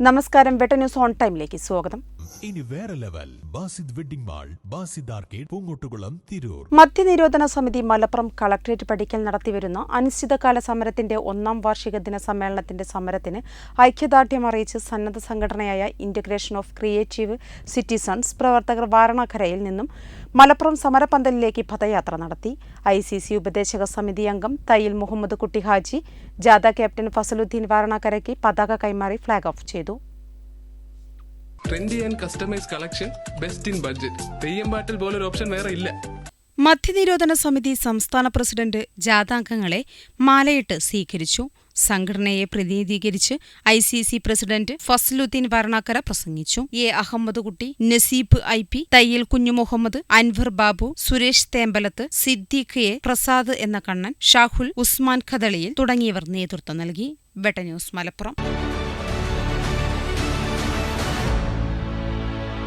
നമസ്കാരം വെട്ട news on ടൈമിലേക്ക് സ്വാഗതം. ഇനി വേറെ level Basid wedding mall Basid arcade Poongottukulam Tirur. മദ്യനിരോധന സമിതി മലപ്പുറം കളക്ടറേറ്റ് പടിക്കൽ നടത്തിവരുന്ന അനിശ്ചിതകാല സമരത്തിന്റെ ഒന്നാം വാർഷിക ദിന സമ്മേളനത്തിന്റെ സമരത്തിന് ഐക്യദാർഢ്യം അറിയിച്ച് സന്നദ്ധ സംഘടനയായ ഇന്റഗ്രേഷൻ ഓഫ് ക്രിയേറ്റീവ് സിറ്റിസൺസ് പ്രവർത്തകർ വാരണാഖരയിൽ നിന്നും മലപ്പുറം സമരപന്തലിലേക്ക് പദയാത്ര നടത്തി. ഐ സി സി ഉപദേശക സമിതി അംഗം തയ്യിൽ മുഹമ്മദ് കുട്ടി ഹാജി ജാഥ ക്യാപ്റ്റൻ ഫസലുദ്ദീൻ വാരണാക്കരയ്ക്ക് പതാക കൈമാറി ഫ്ളാഗ് ഓഫ് ചെയ്തു. Trendy and customise collection best in budget Theyyam പാട്ടിൽ പോലൊരു ഓപ്ഷൻ വേറെ ഇല്ല. മദ്യനിരോധന സമിതി സംസ്ഥാന പ്രസിഡന്റ് ജാഥാംഗങ്ങളെ മാലയിട്ട് സ്വീകരിച്ചു. സംഘടനയെ പ്രതിനിധീകരിച്ച് I C C president Fasaluddin Varnakkara പ്രസംഗിച്ചു. A Ahammed Kutty Naseeb I P Thayyal Kunhimuhammed Anwar Babu Suresh Thembalath Siddique A Prasad എന്ന കണ്ണൻ ഷാഹുൽ ഉസ്മാൻ ഖദളിയിൽ തുടങ്ങിയവർ നേതൃത്വം നൽകി. ന്യൂസ് മലപ്പുറം.